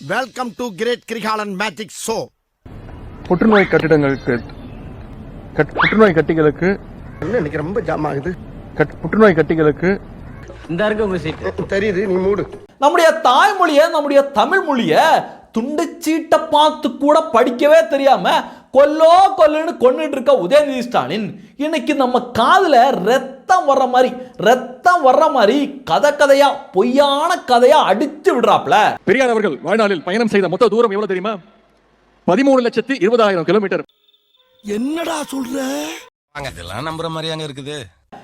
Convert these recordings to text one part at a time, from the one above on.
Welcome to great Kirikalan magic show புற்றுநோய் கட்டிடங்களுக்கு cut- புற்றுநோய் கட்டிகளுக்கு எனக்கு ரொம்ப ஜாம் ஆகுது? கட்- புற்றுநோய் கட்டிகளுக்கு இந்த இருக்கு உங்க சீட் தெரியுது நீ மூடு. நம்முடைய தாய்மொழியை நம்முடைய தமிழ் மொழியை துண்டுச்சீட்டை பார்த்து கூட படிக்கவே தெரியாம கொல்லோ கொல்லுன்னு கொன்னுட்டு இருக்க உதயநிதி ஸ்டாலின் இன்னைக்கு நம்ம காதுல ரத்தம் வர்ற மாதிரி ரத்தம் வர்ற மாதிரி கதை கதையா பொய்யான கதையா அடிச்சு விடுறாப்ல. பெரியார் அவர்கள் வாழ்நாளில் பயணம் செய்த மொத்த தூரம் எவ்வளவு தெரியுமா? பதிமூணு லட்சத்தி இருபதாயிரம் கிலோமீட்டர். என்னடா சொல்ற? இதெல்லாம் நம்புற மாதிரியாங்க இருக்குது.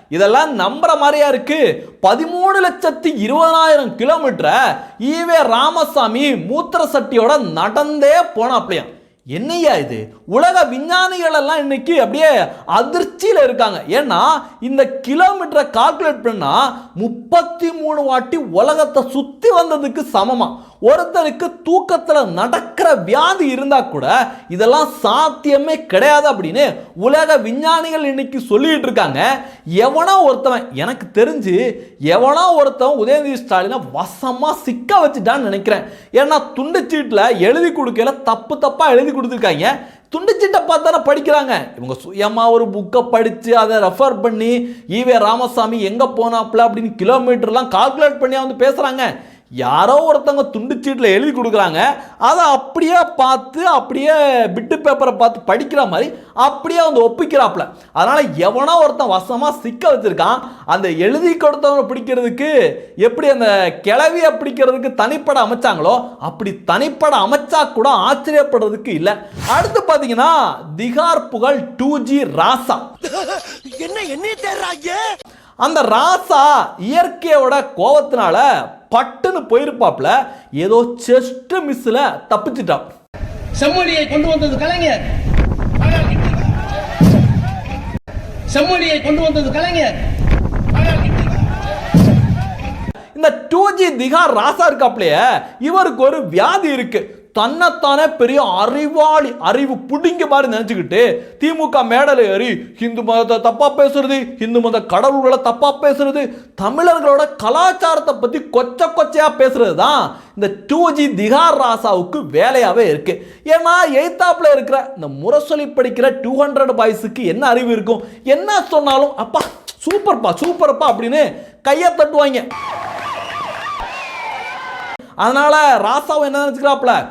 இதெல்லாம் நம்புற மாதிரியா இருக்கு. பதிமூணு லட்சத்தி இருபதாயிரம் கிலோமீட்டரை ஈவே ராமசாமி மூத்திர சட்டியோட நடந்தே போனாப்லையாம். என்னையா இது? உலக விஞ்ஞானிகள் எல்லாம் இன்னைக்கு அப்படியே அதிர்ச்சியில் இருக்காங்க. ஏன்னா இந்த கிலோமீட்டரை கால்குலேட் பண்ணால் முப்பத்தி மூணு வாட்டி உலகத்தை சுற்றி வந்ததுக்கு சமமாக ஒருத்தருக்கு தூக்கத்தில் நடக்கிற வியாதி இருந்தால் கூட இதெல்லாம் சாத்தியமே கிடையாது அப்படின்னு உலக விஞ்ஞானிகள் இன்னைக்கு சொல்லிட்டு இருக்காங்க. எவனோ ஒருத்தவன் எனக்கு தெரிஞ்சு எவனோ ஒருத்தவன் உதயநிதி ஸ்டாலினை வசமாக சிக்க வச்சுட்டான்னு நினைக்கிறேன். ஏன்னா துண்டுச்சீட்டில் எழுதி கொடுக்கல தப்பு தப்பாக எழுதி கொடுத்துருக்காங்க. துண்டுச்சீட்டை பார்த்து தானே படிக்கிறாங்க. இவங்க சுயமாக ஒரு புக்கை படித்து அதை ரெஃபர் பண்ணி ஈவே ராமசாமி எங்கே போனாப்புல அப்படின்னு கிலோமீட்டர்லாம் கால்குலேட் பண்ணி வந்து பேசுகிறாங்க யாரோ ஒருத்தவங்க துண்டுச்சீட்டில் எழுதி கொடுக்குறாங்க. அதை அப்படியே பார்த்து அப்படியே பிட்டு பேப்பரை பார்த்து படிக்கிற மாதிரி அப்படியே வந்து ஒப்பிக்கிறாப்புல. அதனால் எவனோ ஒருத்தன் வசமாக சிக்க வச்சுருக்கான். அந்த எழுதி கொடுத்தவனை பிடிக்கிறதுக்கு எப்படி அந்த கிளவியை பிடிக்கிறதுக்கு தனிப்பட அமைச்சாங்களோ அப்படி தனிப்பட அமைச்சா கூட ஆச்சரியப்படுறதுக்கு இல்லை. அடுத்து பார்த்தீங்கன்னா திகார் புகழ் டூ ஜி ராசா. என்ன என்ன அந்த ராசா இயற்கையோட கோவத்தினால பட்டுன்னு போயிருப்பாப்ல ஏதோ செஸ்ட் மிஸ்ல தப்பிச்சிட்டான். செம்மொழியை கொண்டு வந்தது கலைஞர். செம்மொழியை கொண்டு வந்தது கலைஞர். இந்த டூ ஜி திகார் ராசா இருக்காப்லையே இவருக்கு ஒரு வியாதி இருக்கு. தன்னைத்தானே பெரிய அறிவாளி அறிவு பிடிங்க மாதிரி நினச்சிக்கிட்டு திமுக மேடல ஏறி ஹிந்து மதத்தை தப்பாக பேசுறது ஹிந்து மத கடவுள்களை தப்பாக பேசுறது தமிழர்களோட கலாச்சாரத்தை பற்றி கொச்ச கொச்சையாக பேசுறது தான் இந்த டூ ஜி திகார் ராசாவுக்கு வேலையாகவே இருக்குது ஏன்னா எய்த்தாப்பில் இருக்கிற இந்த முரசொலி படிக்கிற டூ ஹண்ட்ரட் பாய்ஸுக்கு என்ன அறிவு இருக்கும்? என்ன சொன்னாலும் அப்பா சூப்பர்ப்பா சூப்பர்ப்பா அப்படின்னு கையை தட்டுவாங்க. அதனால் ராசாவும் என்ன நினச்சிக்கிறாப்புல?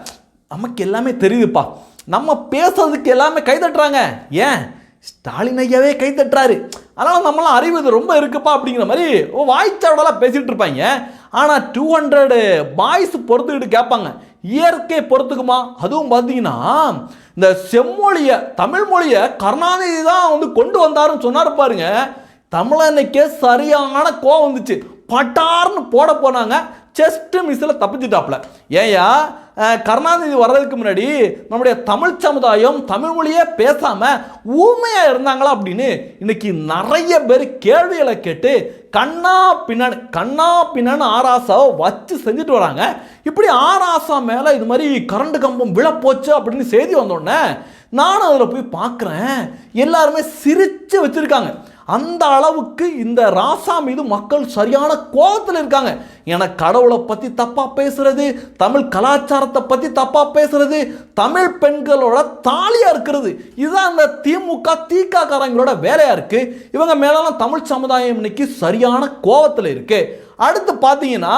நமக்கு எல்லாமே தெரியுதுப்பா. நம்ம பேசுறதுக்கு எல்லாமே கைதட்டுறாங்க ஏன்? ஸ்டாலின் ஐயாவே கைதட்டுறாரு அதனால் நம்மளாம் அறிவு ரொம்ப இருக்குப்பா அப்படிங்கிற மாதிரி வாய்ச்சாவடலாம் பேசிகிட்டு இருப்பாங்க. ஆனால் டூ ஹண்ட்ரடு பாய்ஸ் பொறுத்துக்கிட்டு கேட்பாங்க. இயற்கை பொறுத்துக்குமா? அதுவும் பார்த்தீங்கன்னா இந்த செம்மொழியை தமிழ் மொழியை கருணாநிதி தான் வந்து கொண்டு வந்தாருன்னு சொன்னார் பாருங்க. தமிழனுக்கே சரியான கோவம் வந்துச்சு. பட்டார்னு போட போனாங்க. செஸ்ட் மிஸ்ஸில் தப்பிச்சிட்டாப்ல ஏயா கருணாநிதி வர்றதுக்கு முன்னாடி நம்முடைய தமிழ் சமுதாயம் தமிழ் மொழியே பேசாமல் ஊமையாக இருந்தாங்களா அப்படின்னு இன்னைக்கு நிறைய பேர் கேள்விகளை கேட்டு கண்ணா பின்னன் கண்ணா பின்னன் ஆராசாவை வச்சு செஞ்சுட்டு வராங்க. இப்படி ஆராசா மேலே இது மாதிரி கரண்ட் கம்பம் விழப்போச்சு அப்படின்னு செய்தி வந்தோடனே நானும் அதில் போய் பார்க்குறேன் எல்லாருமே சிரித்து வச்சுருக்காங்க. அந்த அளவுக்கு இந்த ராசா மீது மக்கள் சரியான கோபத்தில் இருக்காங்க. என கடவுளை பற்றி தப்பாக பேசுறது தமிழ் கலாச்சாரத்தை பற்றி தப்பாக பேசுறது தமிழ் பெண்களோட தாலியாக இருக்கிறது. இதுதான் அந்த திமுக தீக்காக்காரங்களோட வேலையாக இருக்குது இவங்க மேலெல்லாம் தமிழ் சமுதாயம் இன்னைக்கு சரியான கோபத்தில் இருக்குது அடுத்து பார்த்தீங்கன்னா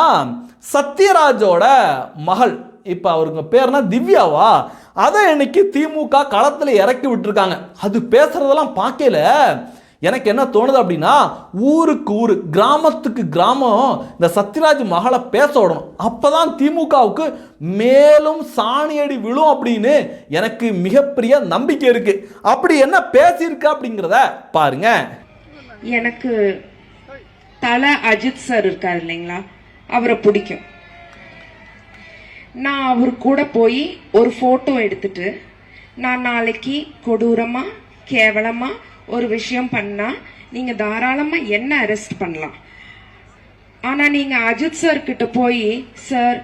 சத்யராஜோட மகள். இப்போ அவருங்க பேர்னா திவ்யாவா? அதை இன்னைக்கு திமுக களத்தில் இறக்கி விட்டுருக்காங்க. அது பேசுறதெல்லாம் பார்க்கல எனக்கு என்ன தோணுது அப்படின்னா ஊருக்கு ஊர் கிராமத்துக்கு கிராமம் இந்த சத்யராஜ் மகளை பேச விடணும். அப்பதான் திமுகவுக்கு மேலும் சாணியடி விழும் அப்படின்னு எனக்கு மிகப்பெரிய நம்பிக்கை இருக்குது அப்படி என்ன பேசியிருக்கா அப்படிங்கிறத பாருங்க. எனக்கு தல அஜித் சார் இருக்கார் இல்லைங்களா? அவரை பிடிக்கும். நான் அவர் கூட போய் ஒரு ஃபோட்டோ எடுத்துட்டு நான் நாளைக்கு கொடூரமாக கேவலமாக ஒரு விஷயம் பண்ணா நீங்க தாராளமா என்ன அரெஸ்ட் பண்ணலாம். ஆனா நீங்க அஜித் சார் கிட்ட போய் சார்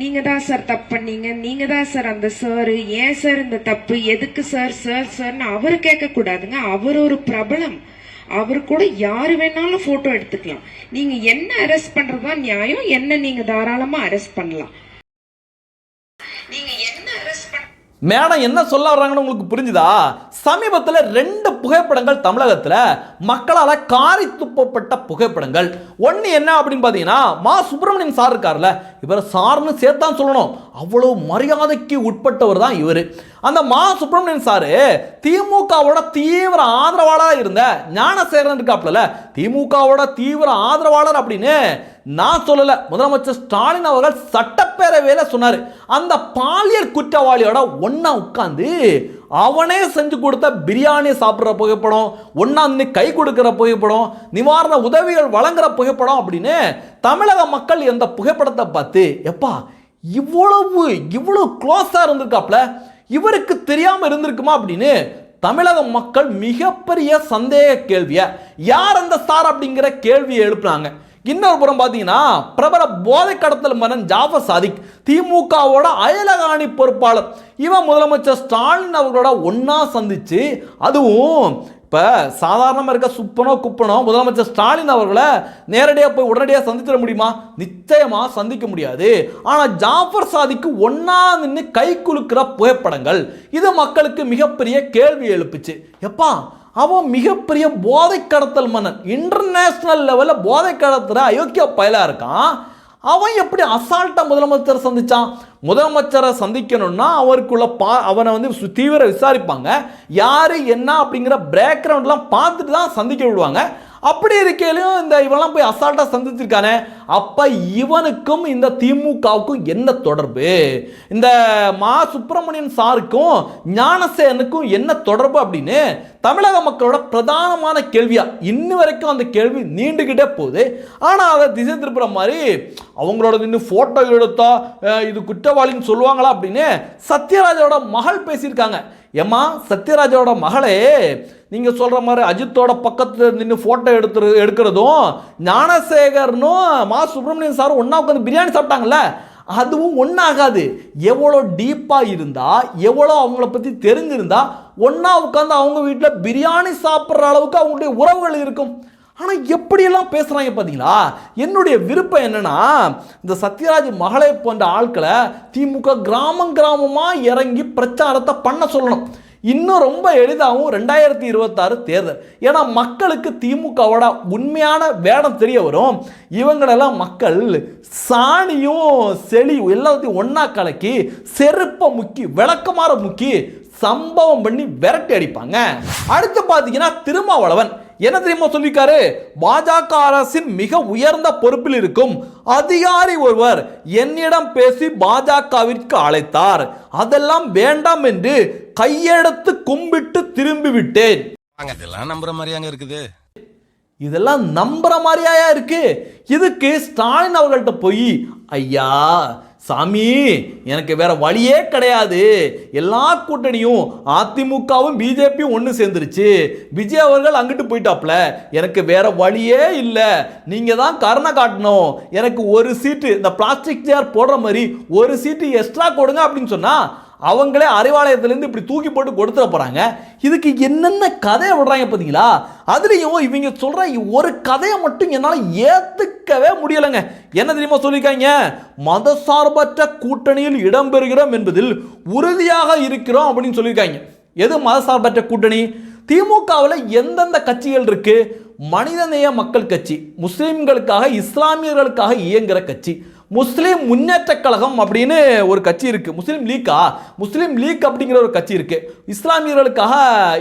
நீங்க தான் சார் தப்பு பண்ணீங்க. நீங்க தான் சார் அந்த சார் ஏன் சார் இந்த தப்பு? எதுக்கு சார் சார் சார்னு அவர் கேட்க கூடாதுங்க அவர் ஒரு பிரபலம். அவர் கூட யார் வேணாலும் போட்டோ எடுத்துக்கலாம். நீங்க என்ன அரெஸ்ட் பண்றதுதான் நியாயம். என்ன நீங்க தாராளமா அரெஸ்ட் பண்ணலாம். மேடம் என்ன சொல்ல வர்றாங்கன்னு உங்களுக்கு புரிஞ்சுதா? சமீபத்தில் ரெண்டு புகைப்படங்கள் தமிழகத்தில் மக்களால் காரி துப்பப்பட்ட புகைப்படங்கள். ஒன்று என்ன அப்படின்னு பார்த்தீங்கன்னா மா சுப்பிரமணியன் சார் இருக்கார்ல இவர் சார்னு சேர்த்தான் சொல்லணும். அவ்வளோ மரியாதைக்கு உட்பட்டவர் தான் இவர். அந்த மா சுப்பிரமணியன் சார் திமுகவோட தீவிர ஆதரவாளராக இருந்த ஞானசேகரன் இருக்காப்புல திமுகவோட தீவிர ஆதரவாளர் அப்படின்னு நான் சொல்லலை. முதலமைச்சர் ஸ்டாலின் அவர்கள் சட்டப்பேரவையில் சொன்னார். அந்த பாலியல் குற்றவாளியோட ஒன்றா உட்காந்து அவனே செஞ்சு கொடுத்த பிரியாணி சாப்பிட்ற புகைப்படம் ஒன்றாந்து நின்று கை கொடுக்கிற புகைப்படம் நிவாரண உதவிகள் வழங்குற புகைப்படம் அப்படின்னு தமிழக மக்கள் எந்த புகைப்படத்தை பார்த்து எப்பா இவ்வளவு இவ்வளோ க்ளோஸாக இருந்திருக்காப்ல இவருக்கு தெரியாமல் இருந்திருக்குமா? அப்படின்னு தமிழக மக்கள் மிகப்பெரிய சந்தேக கேள்வியை யார் அந்த சார் அப்படிங்கிற கேள்வியை எழுப்புனாங்க. இன்னொரு புறம் பார்த்தீங்கன்னா பிரபல போதை கடத்தல் மன்னன் ஜாஃபர் சாதிக் திமுகவோட அயலகாணி பொறுப்பாளர். இவன் முதலமைச்சர் ஸ்டாலின் அவர்களோட ஒன்றா சந்திச்சு அதுவும் இப்போ சாதாரணமாக இருக்க சுப்பனோ குப்பனோ முதலமைச்சர் ஸ்டாலின் அவர்களை நேரடியாக போய் உடனடியாக சந்திச்சிட முடியுமா? நிச்சயமாக சந்திக்க முடியாது. ஆனால் ஜாஃபர் சாதிக்கு ஒன்றா நின்று கை குலுக்கிற புகைப்படங்கள் இது மக்களுக்கு மிகப்பெரிய கேள்வி எழுப்புச்சு. எப்பா அவன் மிகப்பெரிய போதை கடத்தல் மன்னன். இன்டர்நேஷ்னல் லெவலில் போதை கடத்துகிற அயோக்கிய பயலாக இருக்கான். அவன் எப்படி அசால்ட்டாக முதலமைச்சரை சந்தித்தான் முதலமைச்சரை சந்திக்கணும்னா அவருக்குள்ள பா அவனை வந்து சு- தீவிர விசாரிப்பாங்க. யார் என்ன அப்படிங்கிற பேக்ரவுண்ட்லாம் பார்த்துட்டு தான் சந்திக்க விடுவாங்க. அப்படி இருக்கையிலும் இந்த இவெல்லாம் போய் அசால்ட்டாக சந்திச்சிருக்கானே. அப்போ இவனுக்கும் இந்த திமுகவுக்கும் என்ன தொடர்பு? இந்த மா சுப்பிரமணியன் சாருக்கும் ஞானசேனுக்கும் என்ன தொடர்பு அப்படின்னு தமிழக மக்களோட பிரதானமான கேள்வியாக இன்ன வரைக்கும் அந்த கேள்வி நீண்டுகிட்டே போகுது. ஆனால் அதை திசை திருப்புற மாதிரி அவங்களோட நின்று ஃபோட்டோ எடுத்தா இது குற்றவாளின்னு சொல்லுவாங்களா அப்படின்னு சத்யராஜோட மகள் பேசியிருக்காங்க. ஏம்மா சத்யராஜோட மகளே நீங்கள் சொல்கிற மாதிரி அஜித்தோட பக்கத்தில் நின்று ஃபோட்டோ எடுத்து எடுக்கிறதும் ஞானசேகரனும் மா சுப்பிரமணியன் சார் ஒன்றா உட்காந்து பிரியாணி சாப்பிட்டாங்கல்ல அதுவும் ஒன்றாகாது எவ்வளோ டீப்பாக இருந்தால் எவ்வளோ அவங்கள பற்றி தெரிஞ்சிருந்தால் ஒன்றா உட்காந்து அவங்க வீட்டில் பிரியாணி சாப்பிட்ற அளவுக்கு அவங்களுடைய உறவுகள் இருக்கும். ஆனால் எப்படியெல்லாம் பேசுகிறாங்க பார்த்தீங்களா என்னுடைய விருப்பம் என்னென்னா இந்த சத்யராஜ் மகளை போன்ற ஆட்களை திமுக கிராமம் கிராமமாக இறங்கி பிரச்சாரத்தை பண்ண சொல்லணும். இன்னும் ரொம்ப எளிதாகவும் ரெண்டாயிரத்தி இருபத்தாறு தேர்தல். ஏன்னா மக்களுக்கு திமுகவோட உண்மையான வேடம் தெரிய வரும். இவங்களெல்லாம் மக்கள் சாணியும் செளியும் எல்லாத்தையும் ஒன்றா கலக்கி செருப்பை முக்கி விளக்கமாற முக்கி சம்பவம் பண்ணி விரட்டி அடிப்பாங்க. அடுத்து பார்த்தீங்கன்னா திருமாவளவன். என்ன தெரியுமா சொல்லியிருக்காரு? பாஜக அரசின் மிக உயர்ந்த பொறுப்பில் இருக்கும் அதிகாரி ஒருவர் என்னிடம் பேசி பாஜகவிற்கு அழைத்தார். அதெல்லாம் வேண்டாம் என்று கையெடுத்து கும்பிட்டு திரும்பி விட்டேன் இதெல்லாம் நம்புற மாதிரியாங்க இருக்குது. இதெல்லாம் நம்புற மாதிரியாயா இருக்கு? இதுக்கு ஸ்டாலின் அவர்கள்ட்ட போய் ஐயா சாமி எனக்கு வேற வழியே கிடையாது. எல்லா கூட்டணியும் அதிமுகவும் பிஜேபியும் ஒன்று சேர்ந்துருச்சு. விஜய் அவர்கள் அங்கிட்டு போயிட்டாப்ல. எனக்கு வேற வழியே இல்லை. நீங்கள் தான் கருணை காட்டணும். எனக்கு ஒரு சீட்டு இந்த பிளாஸ்டிக் சேர் போடுற மாதிரி ஒரு சீட்டு எக்ஸ்ட்ரா கொடுங்க அப்படின்னு சொன்னால் அவங்களே அறிவாலயத்திலேருந்து இப்படி தூக்கி போட்டு கொடுத்துட போகிறாங்க இதுக்கு என்னென்ன கதையை விடுறாங்க பார்த்தீங்களா? அதுலேயும் இவங்க சொல்கிற ஒரு கதையை மட்டும் என்னால் ஏற்றுக்கவே முடியலைங்க. என்ன தெரியுமா சொல்லியிருக்காங்க? மதசார்பற்ற கூட்டணியில் இடம்பெறுகிறோம் என்பதில் உறுதியாக இருக்கிறோம் அப்படின்னு சொல்லியிருக்காங்க. எது மதசார்பற்ற கூட்டணி? திமுகவில் எந்தெந்த கட்சிகள் இருக்குது மனிதநேய மக்கள் கட்சி முஸ்லீம்களுக்காக இஸ்லாமியர்களுக்காக இயங்குகிற கட்சி. முஸ்லீம் முன்னேற்ற கழகம் அப்படின்னு ஒரு கட்சி இருக்கு. முஸ்லீம் லீக்கா? முஸ்லீம் லீக் அப்படிங்கிற ஒரு கட்சி இருக்கு. இஸ்லாமியர்களுக்காக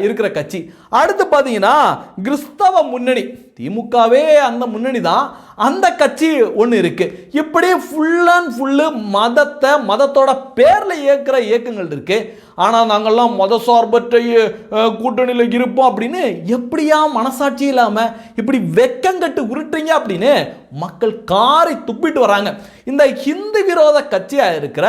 இருக்கிற கட்சி. அடுத்து பார்த்தீங்கன்னா கிறிஸ்தவ முன்னணி. திமுகவே அந்த முன்னணி தான் அந்த கட்சி ஒன்று இருக்குது இப்படி ஃபுல் அண்ட் ஃபுல்லு மதத்தை மதத்தோட பேரில் இயக்குற இயக்கங்கள் இருக்குது ஆனால் நாங்கள்லாம் மத சார்பற்ற கூட்டணியில் இருப்போம் அப்படின்னு எப்படியா மனசாட்சி இல்லாமல் இப்படி வெக்கங்கட்டு உருட்டுறீங்க அப்படின்னு மக்கள் காரை துப்பிட்டு வராங்க. இந்த ஹிந்து விரோத கட்சியாக இருக்கிற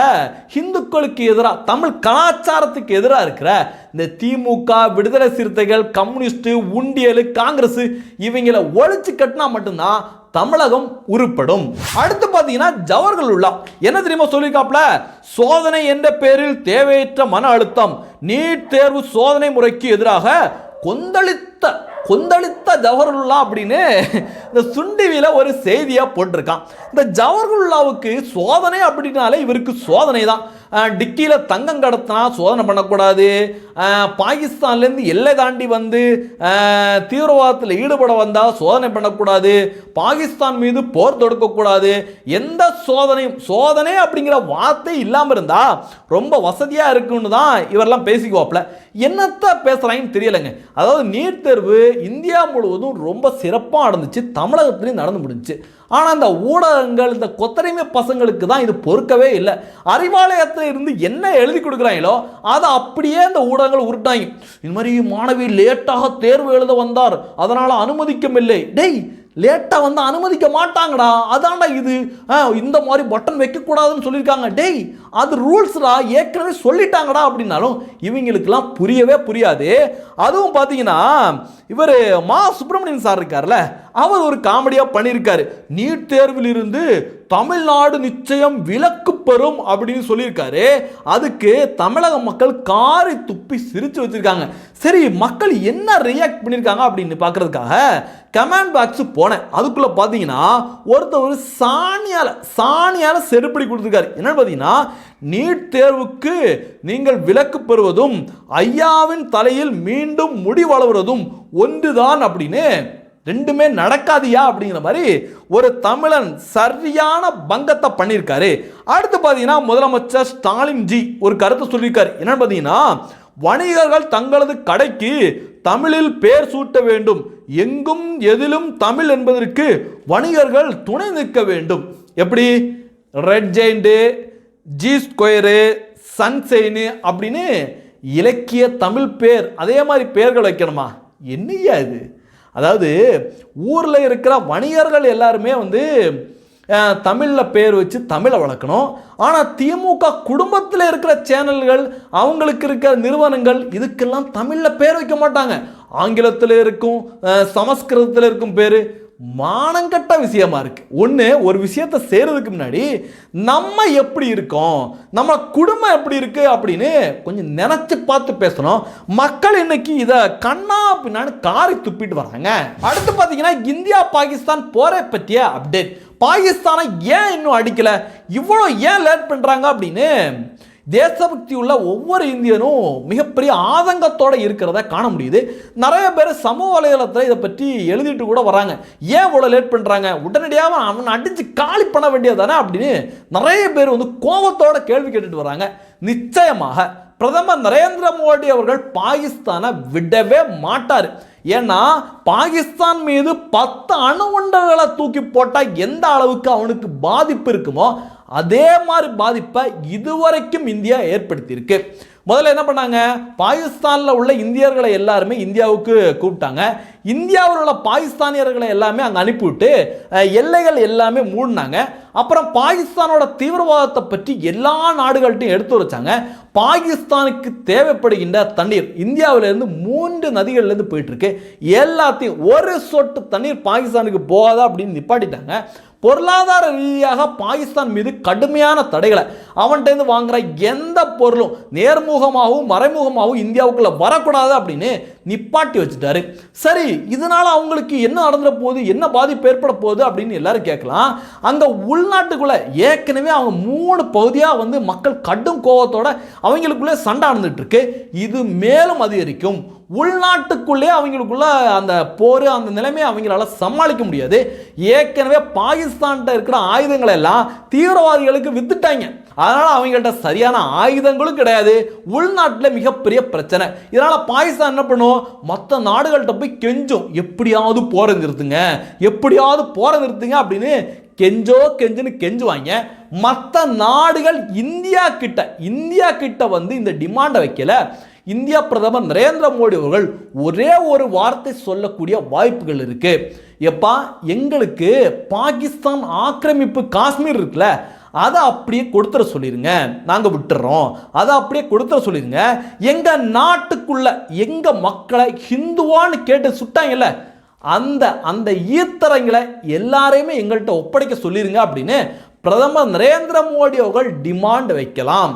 ஹிந்துக்களுக்கு எதிராக தமிழ் கலாச்சாரத்துக்கு எதிராக இருக்கிற இந்த திமுக விடுதலை சிறுத்தைகள் கம்யூனிஸ்ட்டு உண்டியல் காங்கிரஸ் இவங்களை ஒழிச்சு கட்டினா மட்டும்தான் தமிழகம் உருப்படும். அடுத்து பார்த்தீங்கன்னா ஜவஹர்லால் என்ன தெரியுமா சொல்லியிருக்காப்ல சோதனை என்ற பேரில் தேவையற்ற மன அழுத்தம் நீட் தேர்வு சோதனை முறைக்கு எதிராக கொந்தளித்த கொந்தளித்த ஜவஹர்லுல்லா அப்படின்னு இந்த சுண்டிவியில் ஒரு செய்தியாக போட்டிருக்கான். இந்த ஜவஹர்லுல்லாவுக்கு சோதனை அப்படின்னாலே இவருக்கு சோதனை தான் டிக்கியில் தங்கம் கடத்தினா சோதனை பண்ணக்கூடாது. பாகிஸ்தான்லேருந்து எல்லை தாண்டி வந்து தீவிரவாதத்தில் ஈடுபட வந்தால் சோதனை பண்ணக்கூடாது. பாகிஸ்தான் மீது போர் தொடுக்கக்கூடாது. எந்த சோதனையும் சோதனை அப்படிங்கிற வார்த்தை இல்லாமல் இருந்தால் ரொம்ப வசதியாக இருக்குன்னு தான் இவரெல்லாம் பேசிக்குவாப்பில். என்னத்தை பேசுகிறாங்கன்னு தெரியலைங்க. அதாவது நீட் தேர்வு இந்தியா முழுவதும் ரொம்ப சிறப்பாக நடந்துச்சு தமிழகத்துலேயும் நடந்து முடிஞ்சிச்சு. ஆனால் அந்த ஊடகங்கள் இந்த கொத்தடிமை பசங்களுக்கு தான் இது பொறுக்கவே இல்லை. அறிவாலயத்தில் இருந்து என்ன எழுதி கொடுக்குறாங்களோ அதை அப்படியே இந்த ஊடகங்கள் உருட்டாங்க. இந்த மாதிரி மாணவி லேட்டாக தேர்வு எழுத வந்தார் அதனால் அனுமதிக்கமில்லை டேய் லேட்டாக வந்து அனுமதிக்க மாட்டாங்கடா. அதான்டா இது? ஆ, இந்த மாதிரி பட்டன் வைக்கக்கூடாதுன்னு சொல்லியிருக்காங்க. டேய் அது ரூல்ஸ்டா ஏற்கனவே சொல்லிட்டாங்கடா அப்படின்னாலும் இவங்களுக்கெல்லாம் புரியவே புரியாது. அதுவும் பார்த்தீங்கன்னா இவர் மா சுப்பிரமணியன் சார் இருக்கார்ல அவர் ஒரு காமெடியாக பண்ணியிருக்காரு. நீட் தேர்வில் இருந்து தமிழ்நாடு நிச்சயம் விலக்கு பெறும் அப்படின்னு சொல்லியிருக்காரு. அதுக்கு தமிழக மக்கள் காரி துப்பி சிரித்து வச்சிருக்காங்க. சரி மக்கள் என்ன ரியாக்ட் பண்ணியிருக்காங்க அப்படின்னு பார்க்குறதுக்காக கமெண்ட் பாக்ஸ் போனேன். அதுக்குள்ளே பார்த்தீங்கன்னா ஒருத்தர் சாணியால் சாணியால் செருப்படி கொடுத்துருக்காரு. என்னன்னு பார்த்தீங்கன்னா நீட் தேர்வுக்கு நீங்கள் விலக்கு பெறுவதும் ஐயாவின் தலையில் மீண்டும் முடி ஒன்றுதான் அப்படின்னு ரெண்டுமே நடக்காதியா அப்படிங்கிற மாதிரி ஒரு தமிழன் சரியான பங்கத்தை பண்ணியிருக்காரு. அடுத்து பார்த்தீங்கன்னா முதலமைச்சர் ஸ்டாலின் ஜி ஒரு கருத்தை சொல்லியிருக்காரு. என்னன்னு பார்த்தீங்கன்னா வணிகர்கள் தங்களது கடைக்கு தமிழில் பெயர் சூட்ட வேண்டும். எங்கும் எதிலும் தமிழ் என்பதற்கு வணிகர்கள் துணை நிற்க வேண்டும். எப்படி? ரெட் ஜெயிண்டு ஜி ஸ்கொயரு சன்செயின் அப்படின்னு இலக்கிய தமிழ் பேர் அதே மாதிரி பேர்கள் வைக்கணுமா? என்னையா இது? அதாவது ஊரில் இருக்கிற வணிகர்கள் எல்லாருமே வந்து தமிழில் பேர் வச்சு தமிழை வளர்க்கணும். ஆனால் திமுக குடும்பத்தில் இருக்கிற சேனல்கள் அவங்களுக்கு இருக்கிற நிறுவனங்கள் இதுக்கெல்லாம் தமிழில் பேர் வைக்க மாட்டாங்க. ஆங்கிலத்தில் இருக்கும் சமஸ்கிருதத்தில் இருக்கும் பேர் மானங்கட்ட விஷயமா இருக்கு. ஒன்று ஒரு விஷயத்தை செய்கிறதுக்கு முன்னாடி நம்ம எப்படி இருக்கோம் நம்ம குடும்பம் எப்படி இருக்கு அப்படின்னு கொஞ்சம் நினைச்சு பார்த்து பேசணும். மக்கள் இன்னைக்கு இதை கண்ணா பின்னான்னு காரை துப்பிட்டு வராங்க. அடுத்து பார்த்தீங்கன்னா இந்தியா பாகிஸ்தான் போரை பற்றிய அப்டேட் பாகிஸ்தானை ஏன் இன்னும் அடிக்கல? இவ்வளோ ஏன் லேட் பண்ணுறாங்க அப்படின்னு தேசபக்தி உள்ள ஒவ்வொரு இந்தியனும் மிகப்பெரிய ஆதங்கத்தோடு இருக்கிறத காண முடியுது. நிறைய பேர் சமூக வலைதளத்தில் இதை பற்றி எழுதிட்டு கூட வராங்க. ஏன் இவ்வளோ லேட் பண்ணுறாங்க உடனடியாக அவனை அடித்து காலி பண்ண வேண்டியது தானே அப்படின்னு நிறைய பேர் வந்து கோபத்தோட கேள்வி கேட்டுட்டு வராங்க. நிச்சயமாக பிரதமர் நரேந்திர மோடி அவர்கள் பாகிஸ்தானை விடவே மாட்டார். ஏன்னா பாகிஸ்தான் மீது பத்து அணுகுண்டர்களை தூக்கி போட்டால் எந்த அளவுக்கு அவனுக்கு பாதிப்பு இருக்குமோ அதே மாதிரி பாதிப்பை இதுவரைக்கும் இந்தியா ஏற்படுத்தியிருக்கு. முதல்ல என்ன பண்ணாங்க? பாகிஸ்தானில் உள்ள இந்தியர்களை எல்லாருமே இந்தியாவுக்கு கூப்பிட்டாங்க. இந்தியாவில் உள்ள பாகிஸ்தானியர்களை எல்லாமே அங்கே அனுப்பிவிட்டு எல்லைகள் எல்லாமே மூடினாங்க. அப்புறம் பாகிஸ்தானோட தீவிரவாதத்தை பற்றி எல்லா நாடுகள்கிட்டையும் எடுத்து வச்சாங்க பாகிஸ்தானுக்கு தேவைப்படுகின்ற தண்ணீர். இந்தியாவிலேருந்து மூன்று நதிகள்லேருந்து போயிட்டுருக்கு எல்லாத்தையும் ஒரு சொட்டு தண்ணீர் பாகிஸ்தானுக்கு போகாதா அப்படின்னு நிப்பாட்டிட்டாங்க. பொருளாதார ரீதியாக பாகிஸ்தான் மீது கடுமையான தடைகளை அவன்கிட்டேருந்து வாங்குற எந்த பொருளும் நேர்முகமாகவும் மறைமுகமாகவும் இந்தியாவுக்குள்ள வரக்கூடாது அப்படின்னு நிப்பாட்டி வச்சுட்டாரு. சரி இதனால அவங்களுக்கு என்ன நடந்துட போகுது என்ன பாதிப்பு ஏற்பட போகுது அப்படின்னு எல்லாரும் கேட்கலாம். அந்த உள்நாட்டுக்குள்ள ஏற்கனவே அவங்க மூணு பகுதியாக வந்து மக்கள் கடும் கோபத்தோட அவங்களுக்குள்ளே சண்டை நடந்துட்டு இருக்கு. இது மேலும் அதிகரிக்கும். உள்நாட்டுக்குள்ளே அவங்களுக்குள்ள அந்த போர் அந்த நிலைமையை அவங்களால சமாளிக்க முடியாது. ஏற்கனவே பாகிஸ்தான்கிட்ட இருக்கிற ஆயுதங்களை எல்லாம் தீவிரவாதிகளுக்கு வித்துட்டாங்க. அதனால் அவங்கள்ட்ட சரியான ஆயுதங்களும் கிடையாது. உள்நாட்டில் மிகப்பெரிய பிரச்சனை. இதனால் பாகிஸ்தான் என்ன பண்ணும்? மற்ற நாடுகள்கிட்ட போய் கெஞ்சும். எப்படியாவது போரை நிறுத்துங்க. எப்படியாவது போரை நிறுத்துங்க அப்படின்னு கெஞ்சோ கெஞ்சுன்னு கெஞ்சுவாங்க. மற்ற நாடுகள் இந்தியா கிட்ட இந்தியா கிட்ட வந்து இந்த டிமாண்டை வைக்கல. இந்தியா பிரதமர் நரேந்திர மோடி அவர்கள் ஒரே ஒரு வார்த்தை சொல்லக்கூடிய வாய்ப்புகள் இருக்கு. எப்பா எங்களுக்கு பாகிஸ்தான் ஆக்கிரமிப்பு காஷ்மீர் இருக்குல்ல அதை அப்படியே கொடுத்துட சொல்லிடுங்க நாங்கள் விட்டுறோம். அதை அப்படியே கொடுத்துட சொல்லிடுங்க எங்கள் நாட்டுக்குள்ள எங்கள் மக்களை ஹிந்துவான்னு கேட்டு சுட்டாங்கல்ல அந்த அந்த ஈத்தரங்களை எல்லாரையுமே எங்கள்கிட்ட ஒப்படைக்க சொல்லிடுங்க அப்படின்னு பிரதமர் நரேந்திர மோடி அவர்கள் டிமாண்ட் வைக்கலாம்.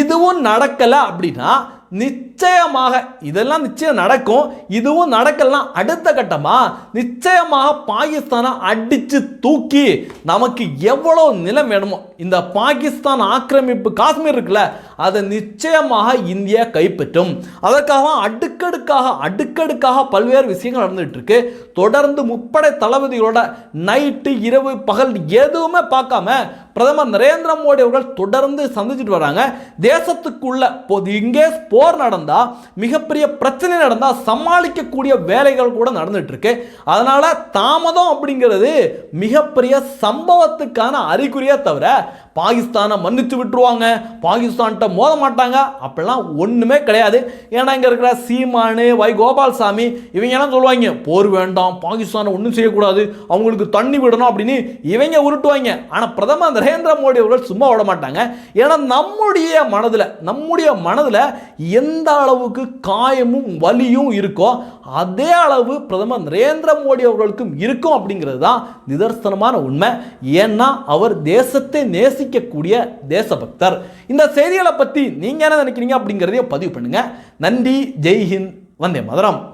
இதுவும் நடக்கலை அப்படின்னா நிச்சயமாக இதெல்லாம் நிச்சயம் நடக்கும். இதுவும் நடக்கலாம் அடுத்த கட்டமாக நிச்சயமாக பாகிஸ்தானை அடித்து தூக்கி நமக்கு எவ்வளோ நிலம் வேணுமோ இந்த பாகிஸ்தான் ஆக்கிரமிப்பு காஷ்மீர் இருக்குல்ல அதை நிச்சயமாக இந்தியா கைப்பற்றும். அதற்காக அடுக்கடுக்காக அடுக்கடுக்காக பல்வேறு விஷயங்கள் நடந்துகிட்டு இருக்கு. தொடர்ந்து முப்படை தளபதிகளோட நைட்டு இரவு பகல் எதுவுமே பார்க்காம பிரதமர் நரேந்திர மோடி அவர்கள் தொடர்ந்து சந்திச்சுட்டு வராங்க. தேசத்துக்குள்ள இங்கே போர் நடந்தால் மிகப்பெரிய பிரச்சனை நடந்தால் சமாளிக்கக்கூடிய வேலைகள் கூட நடந்துட்டு இருக்கு அதனால தாமதம் அப்படிங்கிறது மிகப்பெரிய சம்பவத்துக்கான அறிகுறியாக தவிர பாகிஸ்தானை மன்னித்து விட்டுருவாங்க. பாகிஸ்தான்கிட்ட மோத மாட்டாங்க. அப்படிலாம் ஒன்றுமே கிடையாது. ஏன்னா இங்கே இருக்கிற சீமானு வை கோபால்சாமி இவங்கெல்லாம் சொல்லுவாங்க? போர் வேண்டாம் பாகிஸ்தானை ஒன்றும் செய்யக்கூடாது. அவங்களுக்கு தண்ணி விடணும் அப்படின்னு இவங்க உருட்டுவாங்க. ஆனால் பிரதமர் நரேந்திர மோடி அவர்கள் சும்மா விட மாட்டாங்க. ஏன்னா நம்முடைய மனதில் நம்முடைய மனதில் எந்த அளவுக்கு காயமும் வலியும் இருக்கோ அதே அளவு பிரதமர் நரேந்திர மோடி அவர்களுக்கும் இருக்கும் அப்படிங்கிறது தான் நிதர்சனமான உண்மை. ஏன்னா அவர் தேசத்தை நேசிக்கக்கூடிய தேசபக்தர். இந்த செய்திகளை பற்றி நீங்கள் என்ன நினைக்கிறீங்க அப்படிங்கிறதையும் பதிவு பண்ணுங்க. நன்றி ஜெய்ஹிந்த் வந்தே மதுரம்.